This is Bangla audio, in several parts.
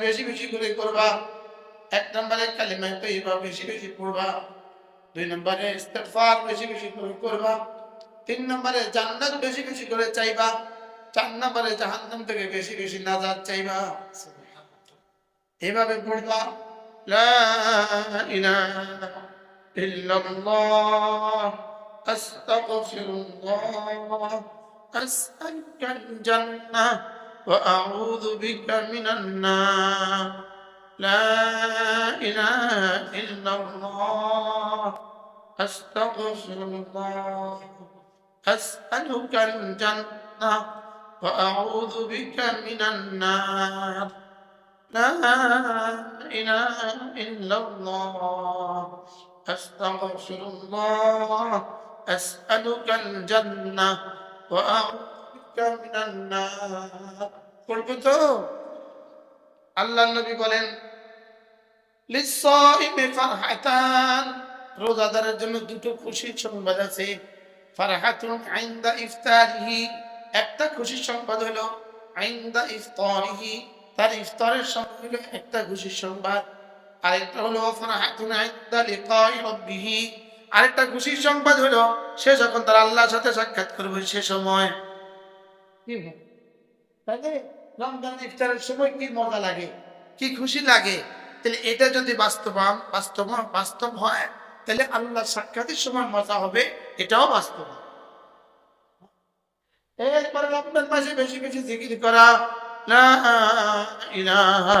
বেশি বেশি করে করবা। এক নম্বরে কালিমা তৈবা বেশি বেশি পড়বা। দুই নম্বরে করবা। তিন নম্বরে জান্নাত বেশি বেশি করে চাইবা। চার নম্বরে জাহান্নাম থেকে বেশি বেশি নাজাত চাইবা। এভাবে পড়বা। লা ইলাহা ইল্লাল্লাহ। আস্তাগফিরুল্লাহ। أسألك الجنة وأعوذ بك من النار. لا إله إلا الله. أستغفر الله. أسألك الجنة وأعوذ بك من النار. لا إله إلا الله. أستغفر الله. أسألك الجنة পড়ব তো? আল্লাহ নবী বলেন রোজাদারের জন্য দুটো খুশির সংবাদ আছে। ফারহাতুন আইন্দা ইফতারিহি। একটা খুশির সংবাদ হলো আইন্দা ইফতারিহি। তার ইফতারের সংবাদ হলো একটা খুশির সংবাদ। আরেকটা হলো ফারহাতুন আইন্দা লিকাই রব্বিহি। আরেকটা খুশির সংবাদ হলো, সে যখন তার আল্লাহর সাথে সাক্ষাৎ করবে সে সময়। রমজান ইফতারের সময় কি মজা লাগে? কি খুশি লাগে? তাহলে এটা যদি বাস্তবায়ন বাস্তব বাস্তব হয়, তাহলে আল্লাহ সাক্ষাতের সময় মজা হবে, এটাও বাস্তব। এরপরে রমজান মাসে বেশি বেশি জিকির করা লা ইলাহা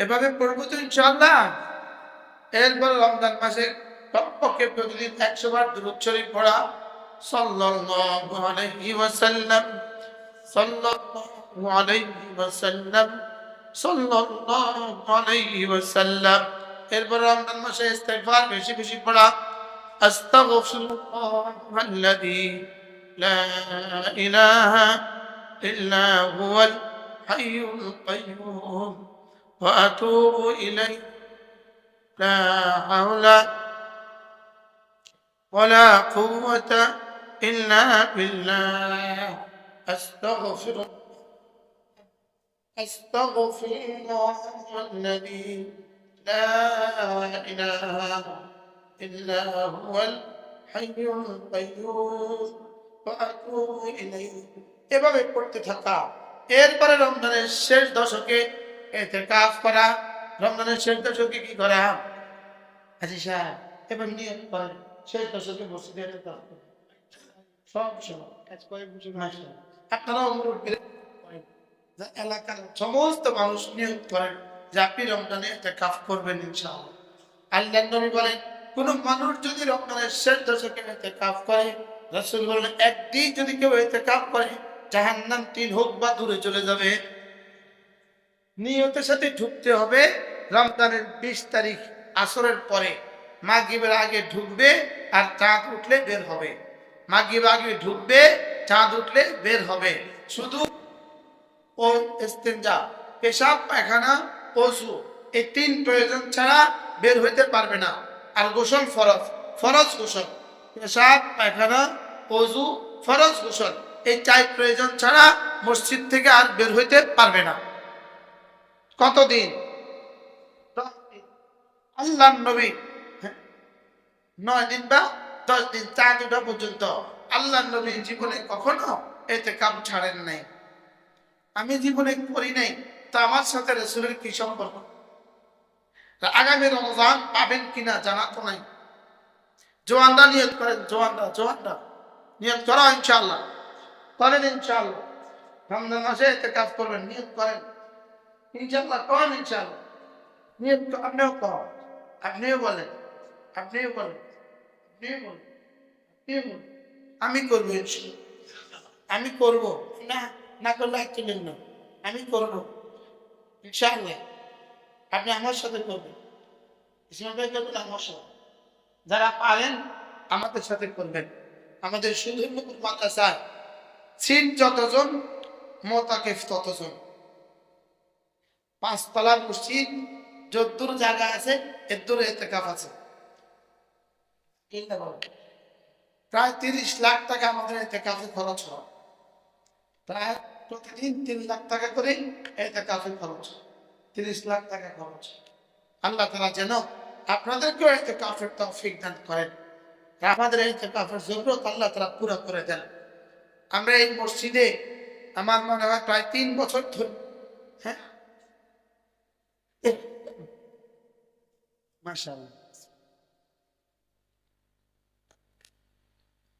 এভাবে পড়ব তো ইনশাআল্লাহ, এরপর রমজান মাসে কমপক্ষে প্রতিদিন একশো বার দূরত শরীফ পড়া, সাল্লাল্লাহু সাল্লাল্লাহু আলাইহি ওয়াসাল্লাম এরপর রমজান মাসে ইস্তেগফার বেশি বেশি পড়া আস্তাগফিরুল্লাহাল্লাযী লা ইলাহা إلا هو الحي القيوم وأتوب إليه. لا حول ولا قوة إلا بالله. أستغفر أستغفر الله الذي لا إله إلا هو الحي القيوم وأتوب إليه. এভাবে পড়তে থাকা। এরপরে রমজানের শেষ দশকে এতে কাজ করা। রমজানের শেষ দশকে কি করা? আজি সাহেব এবার নিয়ে করেন শেষ দশকে বসে দিয়ে সব সময়। আপনারা অনুরোধ এলাকার সমস্ত মানুষ নিয়োগ করেন যে আপনি রমজানে একটা কাজ করবেন ইনশাআল্লাহ। আল্লাহ নবী বলেন কোন মানুষ যদি রমজানের শেষ দশকে এতে কাজ করে রাসূল বলেন একদিন যদি কেউ এতে কাজ করে জাহান্নাম তিন হোক বা দূরে চলে যাবে। নিয়তের সাথে ঢুকতে হবে। রমজানের বিশ তারিখ আসরের পরে মাগরিবের আগে ঢুকবে আর চাঁদ উঠলে বের হবে। মাগরিব আগে ঢুকবে, চাঁদ উঠলে বের হবে। শুধু ও পেশাব, পায়খানা, পশু, এই তিন প্রয়োজন ছাড়া বের হইতে পারবে না। আর গোসল ফরজ ফরজ গোসল। পেশাব, পায়খানা, পশু, ফরজ গোসল। এই চার প্রয়োজন ছাড়া মসজিদ থেকে আর বের হইতে পারবে না। কতদিন? দিন। আল্লাহ নবী হ্যাঁ, নয় দিন বা দশ দিন চাঁদ ওঠা পর্যন্ত আল্লাহ নবী জীবনে কখনো এতে কাম ছাড়েন নাই। আমি জীবনে করি নাই তা আমার সাথে রসুলের কি সম্পর্ক? আগামী রমজান পাবেন কিনা জানা তো নাই। জোয়ানরা নিয়ত করেন জোয়ানরা জোয়ানরা নিয়ত করা ইনশাল্লাহ করেন ইনশাল্লাহ রমজান মাসে এতে কাজ করবেন, নিয়ত করেন। ইনশাল্লাহ করেন ইনশাল্লাহ নিয়ত আপনিও করেন, আপনিও বলেন আপনিও বলেন আপনিও বলেন আপনিও বলেন। আমি করব আমি করব, না না করলে তুলেন না। আমি করব, ইনশাআল্লাহ। আপনি আমার সাথে করবেন। ইসলাম করবেন আমার সাথে। যারা পারেন আমাদের সাথে করবেন। আমাদের সুন্দরপুর মাদ্রাসায় সিট যতজন, মোতাকেফ ততজন। পাঁচতলার মসজিদ যদ্দূর জায়গা আছে এর দূরে এতেকাফ আছে। প্রায় তিরিশ লাখ টাকা আমাদের এতেকাফে খরচ হয়। প্রায় প্রতিদিন তিন লাখ টাকা করে এতেকাফে খরচ তিরিশ লাখ টাকা খরচ আল্লাহ তারা যেন আপনাদেরকেও এতে কাফের তৌফিক দান করেন। আমাদের এতে কাফের জরুরত আল্লাহ তারা পুরো করে দেন। আমরা এই মসজিদে আমার মনে হয় প্রায় তিন বছর ধরে হ্যাঁ?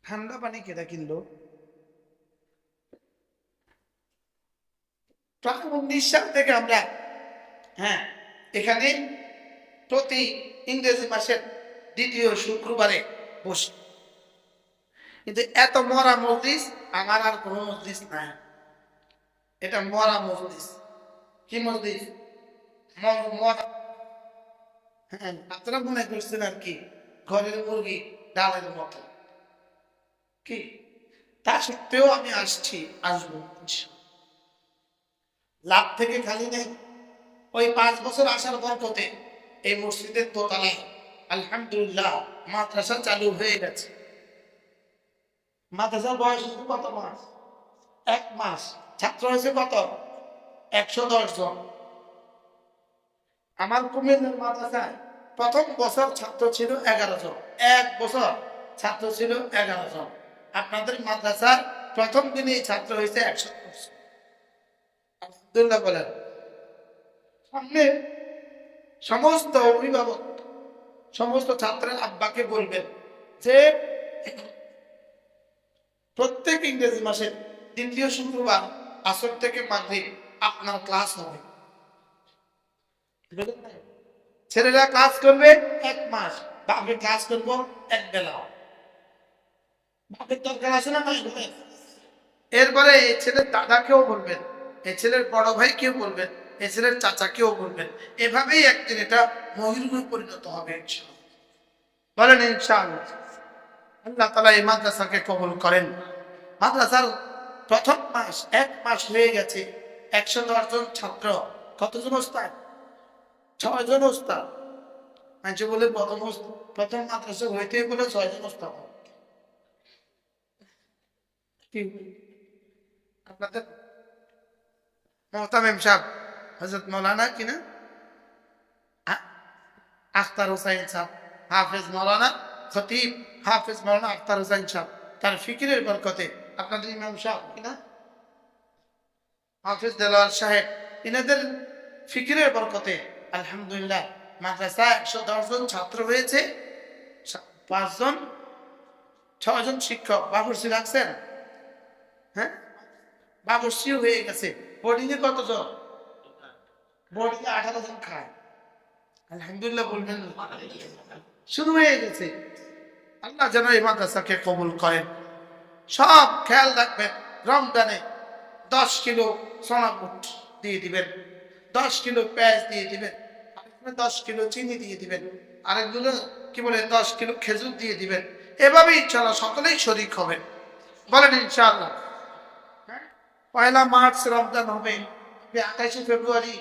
ঠান্ডা পানি কেটা কিনলো? উনিশ সাল থেকে আমরা হ্যাঁ এখানে প্রতি ইংরেজি মাসের দ্বিতীয় শুক্রবারে বসি। কিন্তু এত মরা মজলিস, আমার আর কোনো মজলিস নাই। এটা মরা মজলিস। কি মজলিস? হ্যাঁ আপনারা মনে করছেন আর কি, ঘরের মুরগি ডালের মতো। কি? তা সত্ত্বেও আমি আসছি, আসব। লাভ থেকে খালি নেই। ওই পাঁচ বছর আসার বরকতে এই মসজিদের দোতলায় আলহামদুলিল্লাহ মাদ্রাসা চালু হয়ে গেছে। মাদ্রাসার বয়স হচ্ছে কত মাস? এক মাস। ছাত্র হয়েছে কত? একশো দশ জন। আমার কুমিল্লার মাদ্রাসায় প্রথম বছর ছাত্র ছিল এগারো জন। এক বছর ছাত্র ছিল এগারো জন। আপনাদের মাদ্রাসার প্রথম দিনেই ছাত্র হয়েছে একশো। আলহামদুলিল্লাহ বলেন। সামনে সমস্ত অভিভাবক, সমস্ত ছাত্রের আব্বাকে বলবেন যে প্রত্যেক ইংরেজি মাসের দ্বিতীয় শুক্রবার আসর থেকে মাগরিব আপনার ক্লাস হবে। ছেলেরা ক্লাস করবে এক মাস, বাপের ক্লাস করব এক বেলা। বাপের দরকার আছে না এরপরে এই ছেলের দাদাকেও বলবেন, এই ছেলের বড় ভাইকেও বলবেন, এই ছেলের চাচাকেও বলবেন, এভাবেই একদিন এটা মহিরুমে পরিণত হবে ইনশাআল্লাহ। বলেন ইনশাআল্লাহ। আল্লাহ তালা এই মাদ্রাসাকে কবুল করেন। মাদ্রাসার প্রথম মাস, এক মাস হয়ে গেছে। একশো দশ জন ছাত্র। কতজন ওস্তাদ? ছয়জন ওস্তাদ। মানুষ বলে প্রথম প্রথম মাদ্রাসা হইতে বলে ছয়জন ওস্তাদ। আপনাদের মোহতামিম সাহেব হজরত মৌলানা কিনা আখতার হোসাইন সাহেব, হাফেজ মৌলানা খতিব, হাফেজ মৌলানা আখতার হোসাইন সাহেব। তার ফিকিরের বরকতে আপনাদের ইমাম সাহেব, কিনা? হাফেজ দেলোয়ার সাহেব এনাদের ফিকিরের বরকতে, আলহামদুলিল্লাহ, মাদ্রাসা একশো জন ছাত্র হয়েছে পাঁচজন ছজন শিক্ষক। বাবুর্চি রাখছেন? হ্যাঁ? বাবুর্চিও হয়ে গেছে। বোর্ডিংয়ে কতজন? বোর্ডিংয়ে আঠারো জন খায়। আলহামদুলিল্লাহ বলবেন শুরু হয়ে গেছে। আল্লাহ যেন এই মাদ্রাসাকে কবুল করেন। সব খেয়াল রাখবেন রমজানে। দশ কিলো সোনাপুট দিয়ে দিবেন। দশ কিলো পেঁয়াজ দিয়ে দিবেন। দশ কিলো চিনি দিয়ে দিবেন। আরেকগুলো কি বলে, দশ কিলো খেজুর দিয়ে দিবেন। এভাবেই ইনশাল্লাহ সকলেই শরিক হবেন বলেন ইনশাআল্লাহ। হ্যাঁ? পয়লা মার্চ রমজান হবে। আঠাশে ফেব্রুয়ারি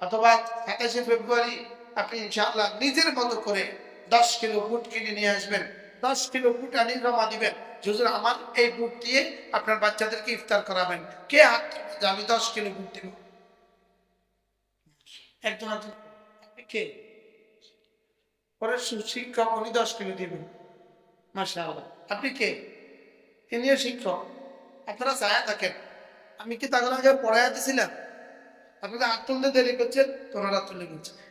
অথবা সাতাশে ফেব্রুয়ারি আপনি ইনশাআল্লাহ নিজের মতো করে দশ কিলো বুট কিনে নিয়ে আসবেন। দশ কিলো বুট জমা দিবেন। হুজুর, আমার এই বুট দিয়ে আপনার বাচ্চাদেরকে ইফতার করাবেন। কে হাত যে আমি দশ কিলো বুট দিব। একজন কে? পরে শিক্ষক, উনি দশ কিলো মাসা আপনি কে? তিনিও শিক্ষক। আপনারা চায়া থাকেন। আমি কি তাদের আগে পড়াইয়া দিছিলাম? আপনাদের হাত তুলতে দেরি করছেন হাত তুলে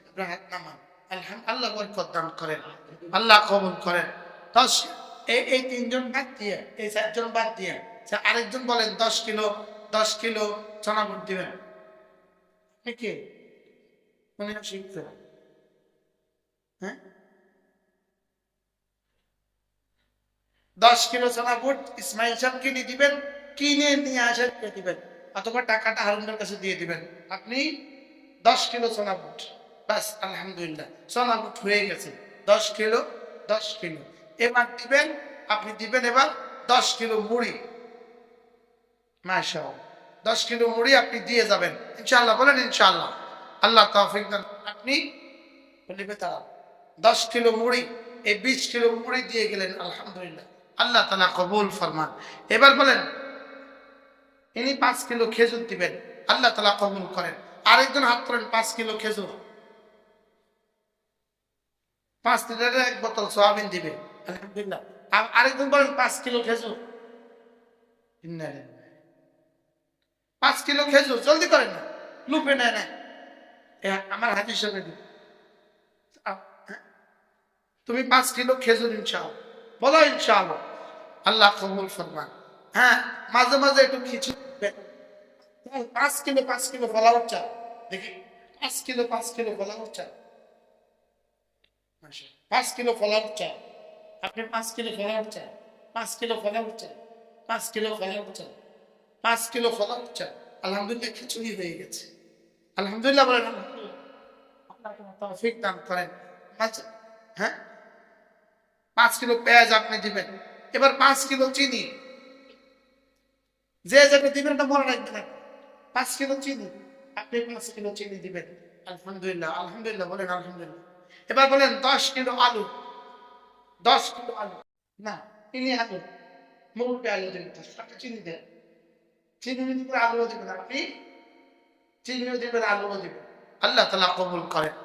আপনার হাত নামান। আল্লাহ বরকত দান করেন। আল্লাহ কবুল করেন। দশ এই তিনজন বাদ দিয়ে, এই চারজন বাদ দিয়ে আরেকজন বলেন, দশ কিলো দশ কিলো চনা বুট দিবেন কে? শিখতে হ্যাঁ? দশ কিলো বুট ইসমাইল সাহেব কিনে দিবেন, কিনে নিয়ে আসে দিয়ে দিবেন, অথবা টাকাটা হারুনের কাছে দিয়ে দিবেন। আপনি দশ কিলো সোনা বুট বাস, আলহামদুলিল্লাহ সোনা বুট হয়ে গেছে। দশ কিলো দশ কিলো। এবার দিবেন, আপনি দিবেন এবার দশ কিলো মুড়ি। মাসা দশ কিলো মুড়ি আপনি দিয়ে যাবেন। ইনশাল্লাহ বলেন ইনশাল্লাহ আল্লাহ তৌফিক আপনি দশ কিলো মুড়ি, এই বিশ কিলো মুড়ি দিয়ে গেলেন, আলহামদুলিল্লাহ। আল্লাহ তালা কবুল ফরমান। এবার বলেন, ইনি পাঁচ কিলো খেজুর দিবেন। আল্লাহ তালা কবুল করেন। আরেকজন হাত করেন পাঁচ কিলো খেজুর। পাঁচ লিটারের এক বোতল সোয়াবিন দিবে আলহামদুলিল্লাহ আর- আরেকজন বলেন পাঁচ কিলো খেজুর। পাঁচ কিলো খেজুর জলদি করেন না। লুপে নেয় না। আমার হাতির সঙ্গে দিন। হ্যাঁ? তুমি পাঁচ কিলো খেজুর ইনশাল বলো ইনশাল আল্লাহ কবুল ফরমান হ্যাঁ মাঝে মাঝে একটু খিচুড়ি। হ্যাঁ, পাঁচ কিলো পাঁচ কিলো ফলাওয়ার চা দেখি। পাঁচ কিলো পাঁচ কিলো ফলাওয়ার চা পাঁচ কিলো ফলাওয়ার চা আপনি পাঁচ কিলো ফলাওয়ার চা পাঁচ কিলো ফলাওয়ার চা পাঁচ কিলো ফলাওয়ার চা পাঁচ কিলো ফলাওয়ার চা আলহামদুলিল্লাহ খিচুড়ি হয়ে গেছে। আলহামদুলিল্লাহ বলেন তৌফিক দান করেন। হ্যাঁ? পাঁচ কিলো পেঁয়াজ আপনি দিবেন। এবার পাঁচ কিলো চিনি। যে যাকে দিবেন এটা মনে রাখবেন। পাঁচ কিলো চিনি। আপনি পাঁচ কিলো চিনি দিবেন। আলহামদুলিল্লাহ আলহামদুলিল্লাহ বলেন, আলহামদুলিল্লাহ। এবার বলেন, দশ কিলো আলু। দশ কিলো আলু। না চিনি আলু। মুরগি আলু দশ টাকা চিনি দেন। চিনি দিবেন আলুও দিবেন আপনি চিনিও দিবেন আলুও দিবেন আল্লাহ তালা কবুল করেন।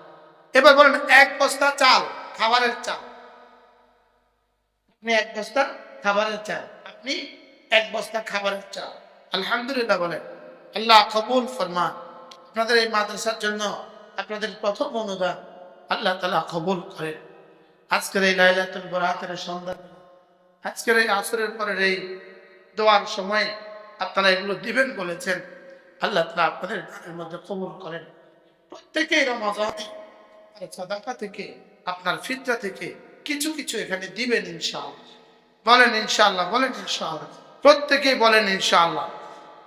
এবার বলেন, এক বস্তা চাল, খাবারের চাল। আপনি এক বস্তা খাবারের চাল, আপনি এক বস্তা খাবারের চাল। আলহামদুলিল্লাহ বলেন, আল্লাহ কবুল ফরমান। আপনাদের এই মাদ্রাসার জন্য আপনাদের প্রথম অনুদান আল্লাহ তালা কবুল করেন। আজকের এই লাইলাতুল বরাতের সন্ধ্যা, আজকের এই আসরের পরের এই দোয়ার সময় আপনারা এগুলো দিবেন বলেছেন, আল্লাহ তালা আপনাদের দানের মধ্যে কবুল করেন। প্রত্যেকেই রমাজানে সাদাকা থেকে, আপনার ফিতরা থেকে কিছু কিছু এখানে দিবেন ইনশাআল্লাহ। বলেন ইনশাআল্লাহ বলেন ইনশাআল্লাহ। প্রত্যেকেই বলেন ইনশাআল্লাহ।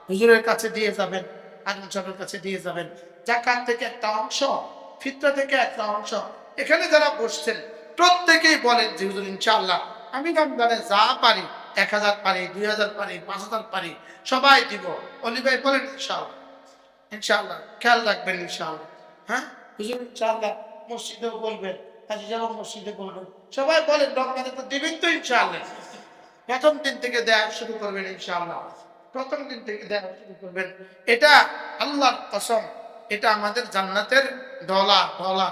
হুজুরের কাছে দিয়ে যাবেন আজম সাহেবের কাছে দিয়ে যাবেন। জাকাত থেকে একটা অংশ, ফিতরা থেকে একটা অংশ, এখানে যারা বসছেন প্রত্যেকেই বলেন যে, হুজুর, ইনশাআল্লাহ, আমি রমজানে যা পারি, এক হাজার পারি, দুই হাজার পারি, পাঁচ হাজার পারি, সবাই দিব। অলি ভাই বলেন, ইনশাআল্লাহ ইনশাআল্লাহ, খেয়াল রাখবেন, ইনশাআল্লাহ। হ্যাঁ? হুজুর, ইনশাআল্লাহ, মসজিদেও বলবেন সাহেব মসজিদে বলবেন, সবাই বলেন, রমজানে তো দিবেন তো, ইনশাআল্লাহ। প্রথম দিন থেকে দেয়া শুরু করবেন, ইনশাআল্লাহ। প্রথম দিন থেকে দেয়া শুরু করবেন। এটা আল্লাহর কসম, এটা আমাদের জান্নাতের ডলা ডলা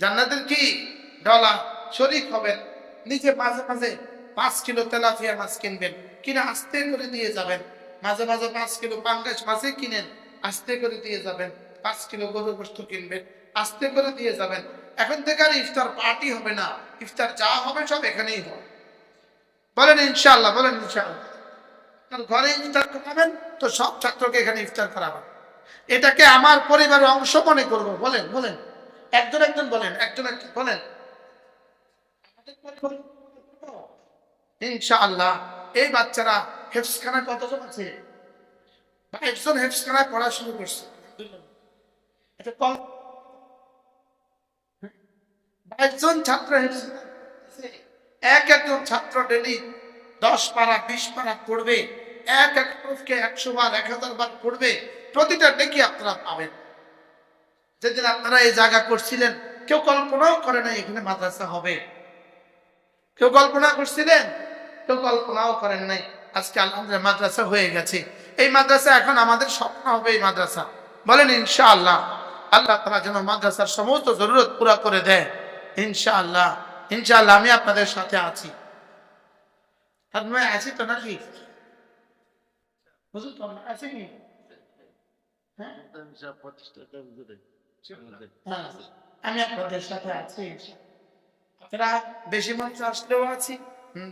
জান্নাতের কি ডলা? শরিক হবেন। নিজে মাঝে মাঝে পাঁচ কিলো তেলাপিয়া মাছ কিনবেন। কিনে আস্তে করে দিয়ে যাবেন। মাঝে মাঝে পাঁচ কিলো পাঙ্গাস মাছে কিনেন। আস্তে করে দিয়ে যাবেন। পাঁচ কিলো গরু বস্তু কিনবেন। আস্তে করে দিয়ে যাবেন। এখন থেকে আর ইফতার পার্টি হবে না। ইফতার যা হবে সব এখানেই হবে। বলেন ইনশাল্লাহ বলেন ইনশাল্লাহ ঘরে ইফতার করাবেন তো সব ছাত্রকে এখানে ইফতার করাবেন। এটাকে আমার পরিবারের অংশ মনে করব। বলেন বলেন। একজন একজন বলেন, একজন একজন বলেন। ইনশাআল্লাহ, এই বাচ্চারা হেফসখানায় কতজন আছে? একজন হেফসখানায় পড়াশুনো করছে। এটা কম। বাইশজন ছাত্র এক একজন ছাত্র ডেলি দশ পারা, বিশ পারা পড়বে, এক এক প্রফকে একশো বার, এক হাজার বার পড়বে, প্রতিটা ডেকে আপনারা পাবেন। যেদিন আপনারা এই জায়গা করছিলেন কেউ কল্পনাও করে না এখানে মাদ্রাসা হবে। কেউ কল্পনা করছিলেন কেউ কল্পনাও করেন নাই। আজকে আলহামদুলিল্লাহ মাদ্রাসা হয়ে গেছে। এই মাদ্রাসা এখন আমাদের স্বপ্ন হবে এই মাদ্রাসা। বলেন ইনশাআল্লাহ আল্লাহ তালা যেন মাদ্রাসার সমস্ত জরুরত পুরা করে দেয়। ইনশা ইনশাআল্লাহ ইনশাআল্লাহ আমি আপনাদের সাথে আছি। আছি তো নাকি? বুঝুন তো কি? হ্যাঁ, আমি আপনাদের সাথে আছি। আপনারা বেশি মানুষ আসলেও আছি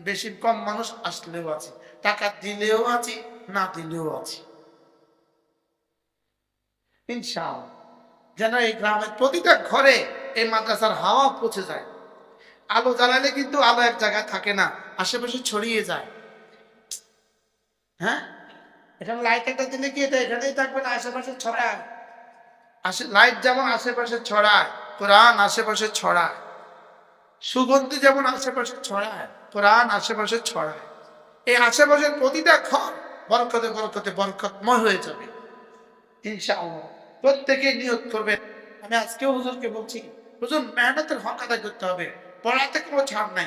বেশি কম মানুষ আসলেও আছি। টাকা দিলেও আছি, না দিলেও আছি। ইনশাআল্লাহ, যেন এই গ্রামের প্রতিটা ঘরে এই মাদ্রাসার হাওয়া পৌঁছে যায়। আলো জ্বালালে কিন্তু আলো এক জায়গায় থাকে না, আশেপাশে ছড়িয়ে যায়। হ্যাঁ? এখানে লাইট একটা দিলে কি এটা এখানেই থাকবে না, আশেপাশে ছড়ায়? আসে লাইট যেমন আশেপাশে ছড়ায়, কোরআন আশেপাশে ছড়ায়। সুগন্ধি যেমন আশেপাশে ছড়ায়, কোরআন আশেপাশে ছড়ায়। এই আশেপাশের প্রতিটা ঘর বরকতে বরকতে বরকতময় হয়ে যাবে। ইনশাআল্লাহ। প্রত্যেকে নিয়োগ করবেন। আমি আজকেও হুজুরকে বলছি, হুজুর, মেহনতের হক আদায় করতে হবে। পড়াতে কোনো ছাড় নাই।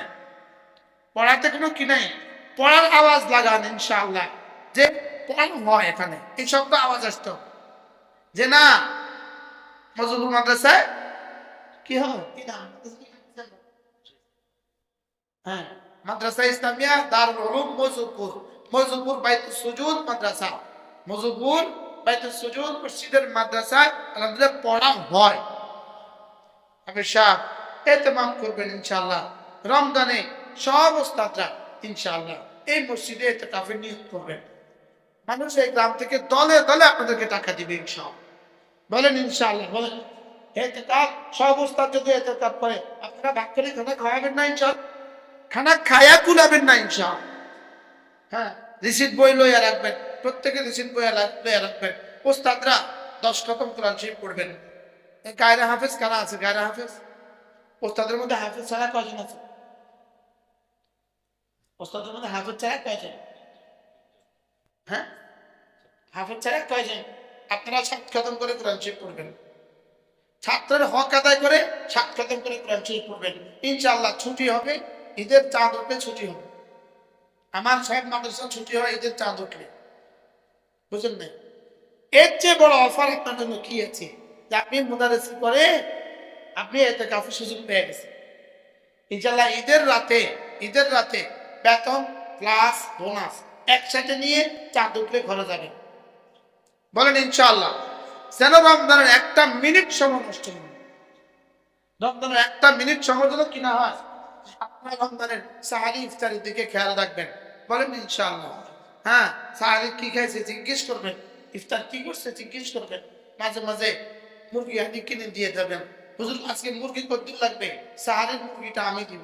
পড়াতে কোনো কি নাই? পড়ার আওয়াজ লাগান, ইনশাআল্লাহ। যে পড়ানো হয় এখানে, এই শব্দ আওয়াজ আসতো। যে না মজুবুর মাদ্রাসায়? কি হয়, মাদ্রাসা ইসলামিয়া দারুল বাইতুল সুজুদ মাদ্রাসা। বাইতুল সুজুদ মসজিদের মাদ্রাসায় আলহামদুলিল্লাহ পড়া হয়। আমি শাহ এতেমাম করবেন ইনশাআল্লাহ। রমজানে সব ওস্তাদরা ইনশাআল্লাহ এই মসজিদে এতে কাফের নিয়োগ করবেন। মানুষ এই গ্রাম থেকে দলে দলে আপনাদেরকে টাকা দিবে ইনশাআল্লাহ। বলেন ইনশাআল্লাহ, বলেন। এতে কাপ, সব ওস্তাদ যদি এতে কাপ করে, আপনারা ভাগ খানা খাওয়াবেন না ইনশাআল্লাহ? খানা খায়া কুলাবেন না ইনশাআল্লাহ। হ্যাঁ রিসিট বই লইয়া রাখবেন প্রত্যেকে রিসিট বই লইয়া রাখবেন। ওস্তাদরা দশ রকম কোরআন শরীফ পড়বেন। গায়রা হাফেজ কারা আছে? গায়রা হাফেজ? ওস্তাদের মধ্যে হাফেজ ছাড়া কয়জন আছে? ওস্তাদের মধ্যে হাফেজ ছাড়া কয়জন? হ্যাঁ? হাফেজ ছাড়া কয়জন? আপনারা সাত খতম করে কোরআন শরীফ পড়বেন। ছাত্রের হক আদায় করে সাত খতম করে কোরআন শরীফ পড়বেন। ইনশাআল্লাহ ছুটি হবে, ঈদের চাঁদ উঠলে ছুটি হবে। আমার সব মাদ্রাসা ছুটি হয়, ঈদের চাঁদ উঠলে। বুঝলেন না? এর চেয়ে বড় অফার আপনার জন্য কি আছে? যে আপনি মোদারেসি করে আপনি এতে কাফি সুযোগ পেয়ে গেছেন। ইনশাল্লাহ ঈদের রাতে ঈদের রাতে বেতন প্লাস বোনাস একসাথে নিয়ে চাঁদ উঠলে ঘরে যাবেন। বলেন ইনশাআল্লাহ। যেন রমজানের একটা মিনিট সময় নষ্ট হবে। রমজানের একটা মিনিট সময় যেন কিনা হয়। আপনার রমজানের সাহারি, ইফতারের দিকে খেয়াল রাখবেন। বলেন ইনশাআল্লাহ। হ্যাঁ সাহারি কি খাইছে জিজ্ঞেস করবেন। ইফতার কি করছে জিজ্ঞেস করবেন। মাঝে মাঝে মুরগি হাঁটি কিনে দিয়ে যাবেন হুজুর, আজকে মুরগি কতদিন লাগবে? সাহারের মুরগিটা আমি দিব।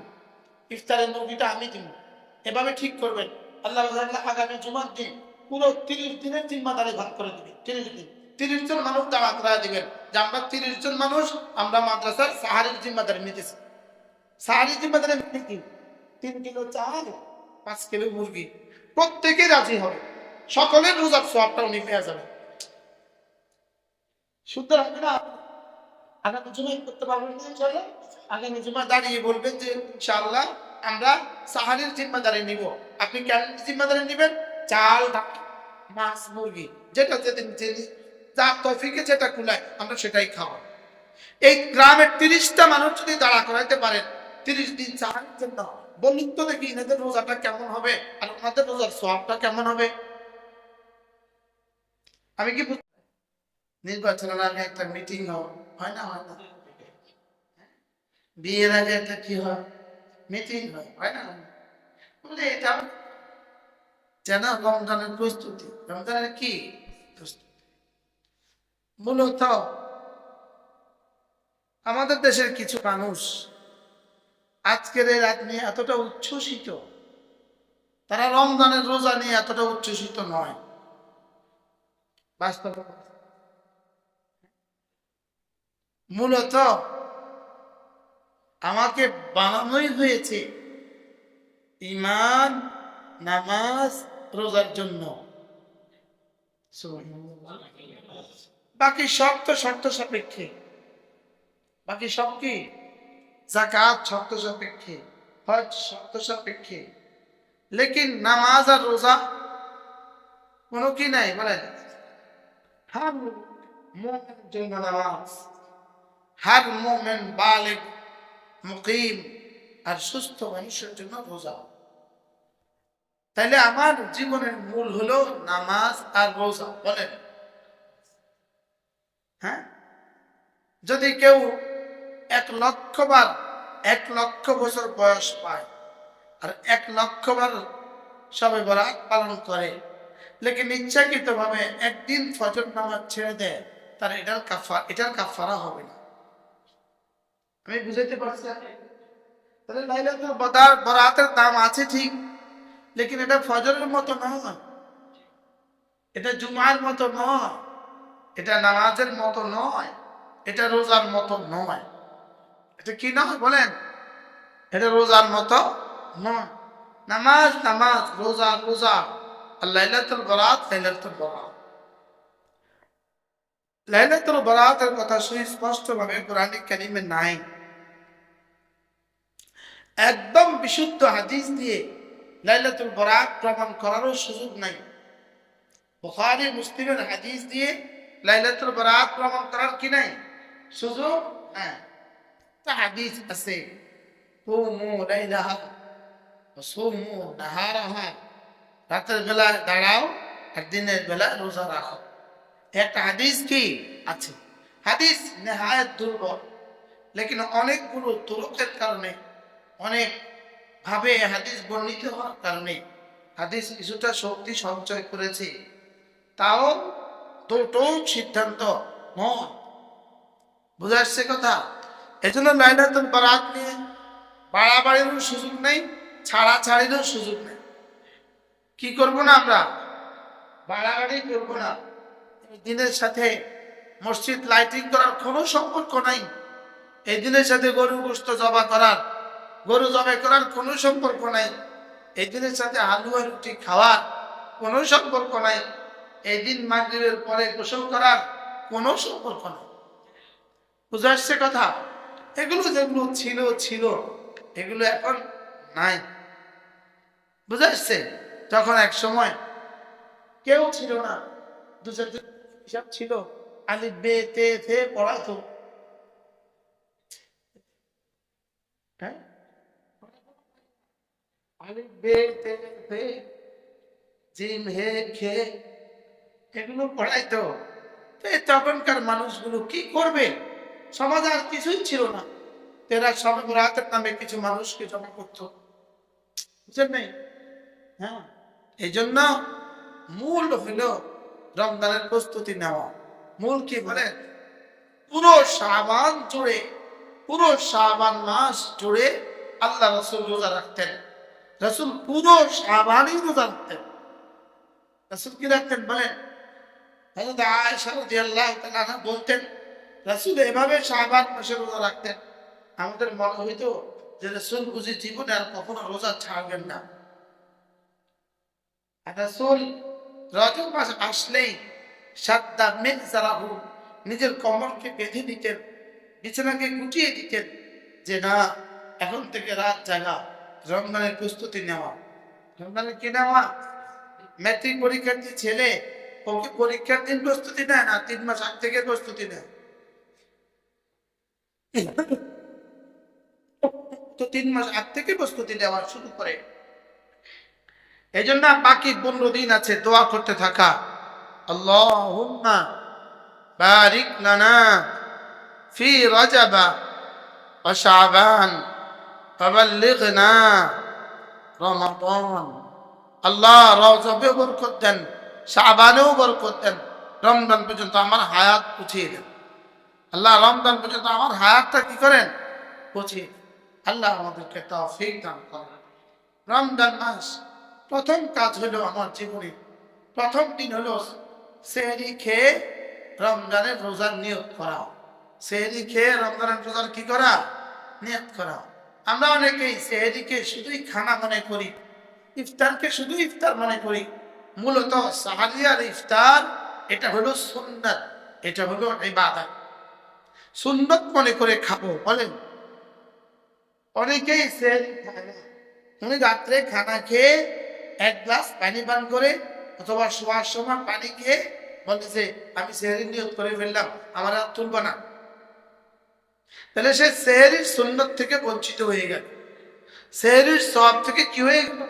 ইফতারের মুরগিটা আমি দিব। এভাবে ঠিক করবেন। আল্লাহ আগামী জুমার দিন পুরো তিরিশ দিনের জিম্মাদারে ভাগ করে দিবেন তিরিশ দিন। তিরিশ জন মানুষ দাঁড়া করা দিবেন যে আমরা তিরিশ জন মানুষ, আমরা মাদ্রাসার সাহারের জিম্মাদারি নিতেছি। সাহারি জিম্মাদারি কি? তিন কিলো চাল, পাঁচ কিলো মুরগি। প্রত্যেকে রাজি হবে। সকলের রোজার সবটা উনি পেয়ে যাবেন। সুতরাং আগামী জুমায় করতে পারবেন না ইনশাল্লাহ আগামী জুমা দাঁড়িয়ে বলবেন যে ইনশাআল্লাহ আমরা সাহারির জিম্মাদারি নিব। আপনি কেন জিম্মাদারি নিবেন? চাল মাছ মুরগি যেটা যেদিন যার তফিকে যেটা কুলায়, আমরা সেটাই খাওয়া এই গ্রামের তিরিশটা মানুষ যদি দাঁড়া করাইতে পারেন, তিরিশ দিন দেখি রোজাটা কেমন হবে আর ওনাদের রোজার সবটা কেমন হবে? আমি কি নির্বাচনের আগে একটা মিটিং হয় না হয় না? বিয়ের আগে একটা কি হয়? মিটিং হয় হয় না? বলে এটা যেন রমজানের প্রস্তুতি। রমজানের কি প্রস্তুতি? মূলত আমাদের দেশের কিছু মানুষ আজকের এই রাত নিয়ে এতটা উচ্ছ্বসিত, তারা রমজানের রোজা নিয়ে এতটা উচ্ছ্বসিত নয়। বাস্তব মূলত আমাকে বানানোই হয়েছে ইমান, নামাজ রোজার জন্য। বাকি সব তো শর্ত সাপেক্ষে। বাকি সব কি? জাকাত শর্ত সাপেক্ষে, হজ শর্ত সাপেক্ষে। লেকিন নামাজ আর রোজা কোনো কি নাই? বলেন। হার মোমেন জন্য নামাজ, হার মোমেন বালেক, মুকিম আর সুস্থ মানুষের জন্য রোজা। তাইলে আমার জীবনের মূল হলো নামাজ আর রোজা, বলেন। হ্যাঁ? যদি কেউ এক লক্ষ বার এক লক্ষ বছর বয়স পায়, আর এক লক্ষ বার সবে বরাত পালন করে, লেকিন ইচ্ছাকৃত ভাবে একদিন ফজর নামাজ ছেড়ে দেয়, তার এটার কাফা, এটার কাফারা হবে না। আমি বুঝাইতে পারছি? তাহলে লাইলাতুল বরাতের দাম আছে ঠিক লেকিন এটা ফজরের মতো নয়। এটা জুমার মতো নয়। এটা নামাজের মতো নয়। এটা রোজার মতো নয়। এটা কি নয় বলেন? এটা রোজার মতো নয়। নামাজ নামাজ, রোজা রোজা। লাইলাতুল বরাত লাইলাতুল বরাত। লাইলাতুল বরাতের কথা সুস্পষ্ট ভাবে কোরআন কারিমে নাই। একদম বিশুদ্ধ হাদিস দিয়ে লাইলাতুল বরাত প্রমাণ করারও সুযোগ নাই। বুখারী, মুসলিমের হাদিস দিয়ে লাইলাতুল বরাত প্রমাণ করার কি নাই? সুযোগ হ্যাঁ তা হাদিস আছে, কুমু লাইলাহা সুমু নাহারাহা। রাতের বেলা দাঁড়াও আর দিনের বেলা রোজা রাখো। একটা হাদিস কি আছে? হাদিস নেহায়ত দুর্বল, লেকিন অনেকগুলো তুরকের কারণে অনেক ভাবে হাদিস বর্ণিত হওয়ার কারণে হাদিস কিছুটা শক্তি সঞ্চয় করেছে। তাও দুটো সিদ্ধান্ত নয়। বুঝা আসছে কথা? এজন্য জন্য লাইলাতুল বারাত নিয়ে বাড়াবাড়িরও সুযোগ নেই ছাড়া ছাড়িরও সুযোগ নেই। কি করব না আমরা? বাড়াবাড়ি করব না। দিনের সাথে মসজিদ লাইটিং করার কোনো সম্পর্ক নাই। এই দিনের সাথে গরু গোস্ত জবা করার গরু জবাই করার কোনো সম্পর্ক নাই। এই দিনের সাথে হালুয়া রুটি খাওয়ার কোনো সম্পর্ক নাই। এই দিন মাগরিবের পরে গোসল করার কোনো সম্পর্ক নাই। বুঝে আসছে কথা? এগুলো যেগুলো ছিল ছিল, এগুলো এখন নাই। বুঝে আসছে? তখন এক সময় কেউ ছিল না। দু চারটে হিসাব ছিল। আলি বে, তে পড়াতো হ্যাঁ আলি বে তে থে জিম হে খে এগুলো পড়াইতো তো। তখনকার মানুষগুলো কি করবে? সমাজ আর কিছুই ছিল না। তেরা সব রাতের নামে কিছু মানুষকে জমা করতো। বুঝলেন নাই? হ্যাঁ এই জন্য মূল হইল রমজানের প্রস্তুতি নেওয়া। মূল কি বলে? পুরো সাবান জুড়ে, পুরো সাবান মাস জুড়ে আল্লাহ রসুল রোজা রাখতেন। রসুল পুরো সাবানই রোজা রাখতেন রসুল কি রাখতেন বলেন? তাআলা বলতেন, রাসূল এভাবে শাবান মাসে রোজা রাখতেন। আমাদের মনে হইতো যে রাসূল বুঝি জীবনে আর কখনো রোজা ছাড়বেন না। আর রাসূল রজব মাস আসলেই সাদ্দা মিনজারাহু নিজের কমরকে বেঁধে দিতেন, বিছানাকে গুটিয়ে দিতেন যে না, এখন থেকে রাত জাগা। রমজানের প্রস্তুতি নেওয়া। রমজানের কি নেওয়া? ম্যাট্রিক পরীক্ষার্থী ছেলে ওকে পরীক্ষার দিন প্রস্তুতি নেয় না, তিন মাস আগ থেকে প্রস্তুতি নেয় তো তিন মাস আগ থেকে প্রস্তুতি নেওয়া শুরু করে। এই জন্য বাকি পনেরো দিন আছে, দোয়া করতে থাকা। আল্লাহুম্মা বারিক লানা ফি রাজাবা শাবান। ফাবাল্লিগনা রমাদান। আল্লাহ রজবে বরকত দেন, শাবানেও বরকত দেন। রমজান পর্যন্ত আমার হায়াত পুছিয়ে দেন। আল্লাহ রমজান পর্যন্ত আমার হায়াতটা কি করেন? পুছিয়ে। আল্লাহ আমাদেরকে তৌফিক দান করেন। রমজান প্রথম কাজ হলো আমার জীবনে, প্রথম দিন হলো সেহরি খেয়ে রমজানের রোজার নিয়োগ করা। সেহরি খেয়ে রমজানের রোজার কি করা? নিয়োগ করা। আমরা অনেকেই সেহরিকে শুধুই খানা মনে করি, ইফতারকে শুধু ইফতার মনে করি। মূলত সাহারিয়ার ইফতার, এটা হলো সুন্নাত, এটা হলো ইবাদত। সুন্নত মনে করে খাব, বলেন। অনেকেই সেহরি খায় না উনি রাত্রে খানা খেয়ে এক গ্লাস পানি পান করে অথবা শোয়ার সময় পানি খেয়ে বলে যে, আমি সেহরি নিয়ত করে ফেললাম, আমার আর তুলব না। তাহলে সে সেহরির সুন্নত থেকে বঞ্চিত হয়ে গেল। সেহরির সব থেকে কি হয়ে গেল?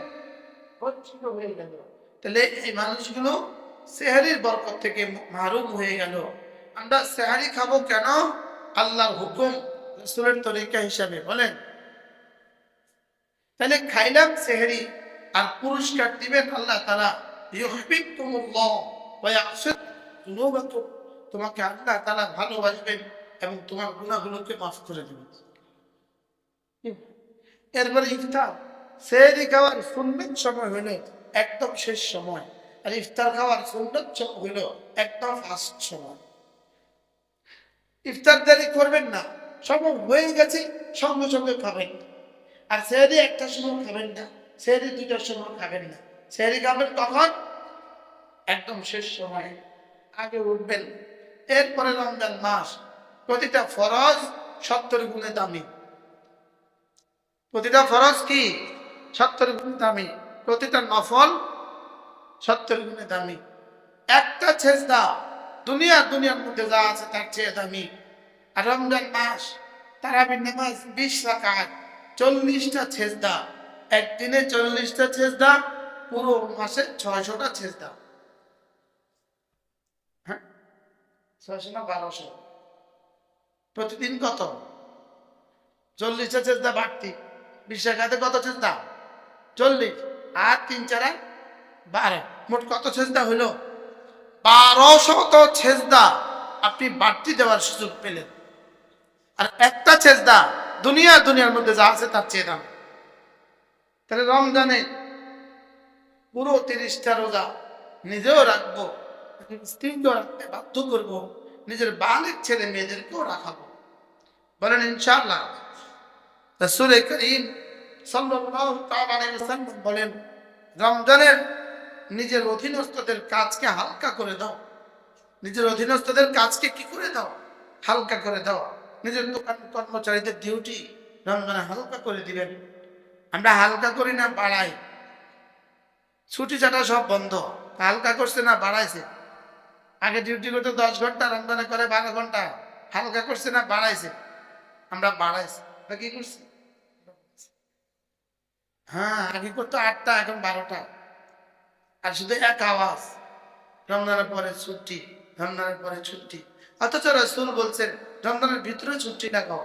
বঞ্চিত হয়ে গেল। তাহলে এই মানুষগুলো সেহারির বরকত থেকে মারুম হয়ে গেল। আমরা সেহারি খাব কেন? আল্লাহর হুকুম রসুলের তরিকা হিসাবে, বলেন। তাহলে খাইলাম সেহারি আর পুরস্কার দিবেন আল্লাহ তারা তোমাকে আল্লাহ তারা ভালোবাসবেন। এবং তোমার গুণাগুলোকে মাফ করে দেবেন এরপরে ইফতার। সেহরি খাওয়ার সুন্নত সময় হইল একদম শেষ সময়। আর ইফতার খাওয়ার সুন্নত সময় হইল একদম ফার্স্ট সময়। ইফতার দেরি করবেন না। সময় হয়ে গেছে সঙ্গে সঙ্গে খাবেন। আর সেহরি একটা সময় খাবেন না সেহরি দুইটার সময় খাবেন না। সেহরি খাবেন তখন একদম শেষ সময়। আগে উঠবেন। এরপরে রমজান মাস। প্রতিটা ফরজ সত্তর গুণে দামি। প্রতিটা ফরজ কি? সত্তর গুণে দামি। প্রতিটা নফল সত্তর গুণে দামি। একটা ছেজদা দুনিয়া দুনিয়ার মধ্যে যা আছে তার চেয়ে দামি। আর রমজান মাস তারাবির নামাজ বিশ রাকাত, চল্লিশটা ছেজদা একদিনে চল্লিশটা ছেজদা পুরো মাসে ছয়শটা ছেজদা হ্যাঁ? ছয়শো না বারোশো? প্রতিদিন কত? চল্লিশটা চেষ্টা বাড়তি। বিশ্বাখাতে কত চেষ্টা? চল্লিশ। আর তিন চারা বারো। মোট কত চেষ্টা হইল বারোশত ছেজদা আপনি বাড়তি দেওয়ার সুযোগ পেলেন। আর একটা ছেজদা দুনিয়া দুনিয়ার মধ্যে যা আছে তার চেয়ে দাম। তাহলে রমজানে পুরো তিরিশটা রোজা নিজেও রাখব, স্ত্রীকেও রাখতে বাধ্য করব, নিজের বালের ছেলে মেয়েদেরকেও রাখাবো। বলেন, ইনশাআল্লাহ। রসুল করিম ওয়াসাল্লাম বলেন, রমজানের নিজের অধীনস্থদের কাজকে হালকা করে দাও। নিজের অধীনস্থদের কাজকে কি করে দাও? হালকা করে দাও। নিজের দোকান কর্মচারীদের ডিউটি রমজানে হালকা করে দিবেন। আমরা হালকা করি না, বাড়াই। ছুটি ছাটা সব বন্ধ। হালকা করছে না, বাড়াইছে। আগে ডিউটি করতে দশ ঘণ্টা, রমজানে করে বারো ঘণ্টা। হালকা করছে না, বাড়াইছে। আমরা বাড়াইছি। কি করছি? হ্যাঁ আগে করতো আটটা, এখন বারোটা। আর শুধু এক আওয়াজ। রমজানের পরে ছুটি, রমজানের পরে ছুটি। অথচ রসুল বলছেন, রমজানের ভিতরে ছুটি না খাও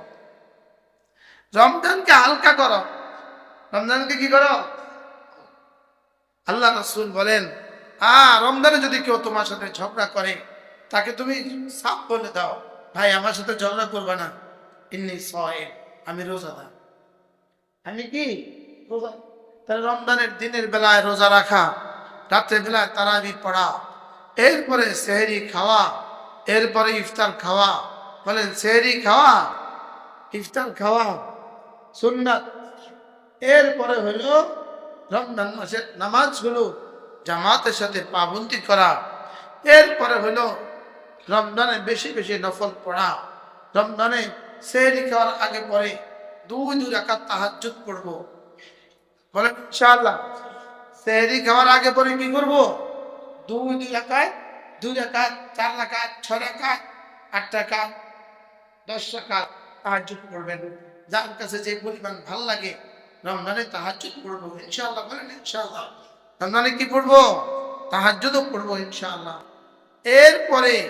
রমজানকে হালকা করো। রমজানকে কি করো? আল্লাহ রসুল বলেন আ রমজানে যদি কেউ তোমার সাথে ঝগড়া করে, তাকে তুমি সাপ বলে দাও। ভাই, আমার সাথে ঝগড়া করবে না। ইন্নি সয়েম আমি রোজাদার। আমি কি? রোজা তাহলে রমজানের দিনের বেলায় রোজা রাখা রাত্রের বেলায় তারাবি পড়া এরপরে সেহরি খাওয়া এরপরে ইফতার খাওয়া বলেন সেহরি খাওয়া ইফতার খাওয়া সুন্নাত। এরপরে হলো রমজান মাসের নামাজগুলো জামাতের সাথে পাবন্দি করা। এরপরে হলো রমজানে বেশি বেশি নফল পড়া রমজানে সেহরি খাওয়ার আগে পরে দুই দুই রাকাত তাহাজ্জুদ পড়ব। বলেন, ইনশাআল্লাহ। সেহরি খাওয়ার আগে পরে কি করব? দুই দুই রাকাত দুই রাকাত, চার রাকাত, ছয় রাকাত, আট রাকাত, দশ রাকাত তাহাজ্জুদ পড়বেন। যার কাছে যে পরিমাণ ভালো লাগে রমজানে তাহাজ্জুদ পড়ব, ইনশাআল্লাহ। বলেন, ইনশাআল্লাহ। রমজানে কি পড়ব? তাহাজ্জুদও পড়ব, ইনশাআল্লাহ। এরপরে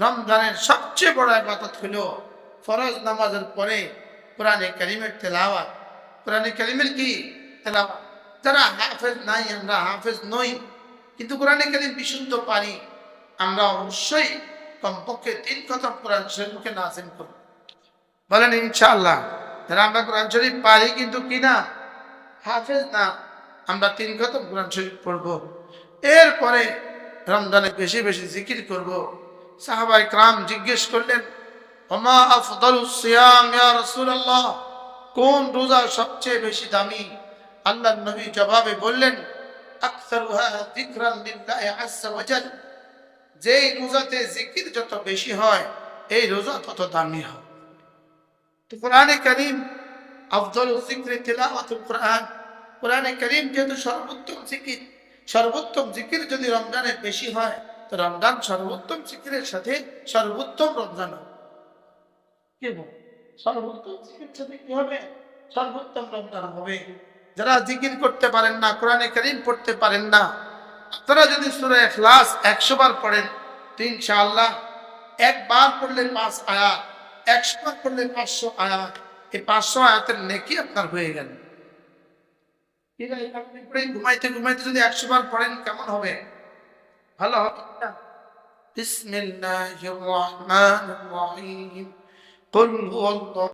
রমজানের সবচেয়ে বড় ইবাদত হলো ফরজ নামাজের পরে কোরআনে করিমের তেলাওয়াত, কোরআনে করিমের কি তেলাওয়াত? যারা হাফেজ নাই, আমরা হাফেজ নই, কিন্তু কোরআনে করিম বিশুদ্ধ পারি আমরা অবশ্যই কমপক্ষে তিন খতম কোরআন শরীফকে নাজিম করব। বলেন ইনশাআল্লাহ, যারা আমরা কোরআন শরীফ পারি কিন্তু কি না, হাফেজ না, আমরা তিন খতম কোরআন শরীফ পড়ব। এরপরে রমজানে বেশি বেশি জিকির করব। সাহাবাই ক্রাম জিজ্ঞেস করলেন রাসূলুল্লাহ, কোন রোজা সবচেয়ে বেশি দামি? আল্লাহ নবী জবাবে বললেন যেই রোজাতে জিকির যত বেশি হয়, এই রোজা তত দামি হয়। তো করিম কোরআন। করিম যেহেতু সর্বোত্তম জিকির সর্বোত্তম জিকির যদি রমজানে বেশি হয়, তো রমজান সর্বোত্তম জিকিরের সাথে সর্বোত্তম রমজান হবে যারা জিকির করতে পারেন না, কোরআনে করিম পড়তে পারেন না আপনারা যদি সুরে এখলাস একশো বার পড়েন, তো ইনশাআল্লাহ একবার পড়লে পাঁচ আয়াত, একশো বার পড়লে পাঁচশো আয়াত, এই পাঁচশো আয়াতের নেকি আপনার হয়ে গেল। ঘুমাইতে ঘুমাইতে যদি একশো বার পড়েন, কেমন হবে? ভালো হবে না? বিসমিল্লাহির قل هو الله